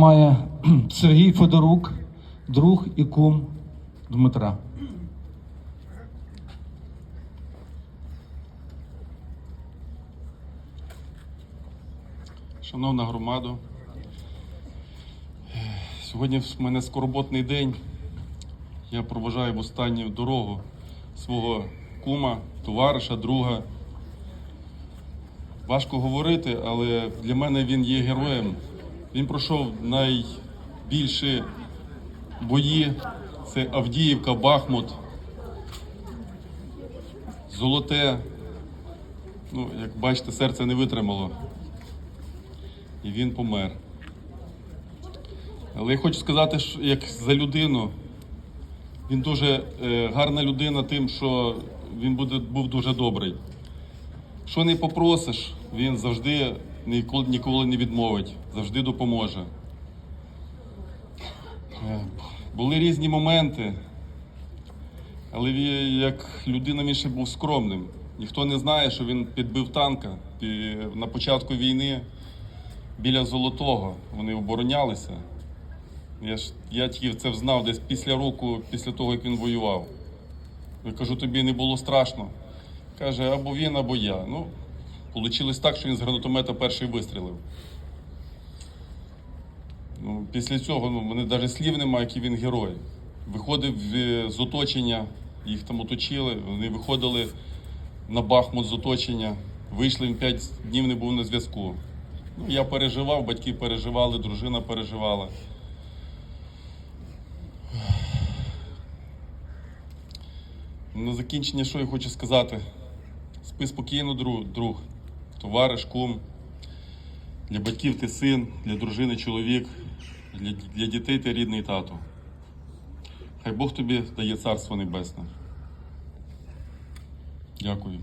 Має Сергій Федорук, друг і кум Дмитра. Шановна громада, сьогодні в мене скорботний день. Я проважаю в останню дорогу свого кума, товариша, друга. Важко говорити, але для мене він є героєм. Він пройшов найбільші бої. Це Авдіївка, Бахмут, Золоте. Ну, як бачите, серце не витримало і він помер. Але я хочу сказати, що як за людину, він дуже е, гарна людина тим, що він буде, був дуже добрий. Що не попросиш, він завжди ніколи, ніколи не відмовить, завжди допоможе. Е, Були різні моменти, але як людина він був скромним. Ніхто не знає, що він підбив танка на початку війни біля Золотого. Вони оборонялися. Я ж я тільки це взнав десь після року, після того, як він воював. Я кажу, тобі не було страшно. Каже, або він, або я. Ну, вийшло так, що він з гранатомета перший вистрілив. Ну, після цього ну, мене навіть слів немає, який він герой. Виходив е, з оточення, їх там оточили, вони виходили на Бахмут з оточення. Вийшли, він 5 днів не був на зв'язку. Ну, я переживав, батьки переживали, дружина переживала. На закінчення, що я хочу сказати? Спи спокійно, друг, товариш, кум. Для батьків ти син, для дружини чоловік, для, для дітей ти рідний тато. Хай Бог тобі дає царство небесне. Дякую.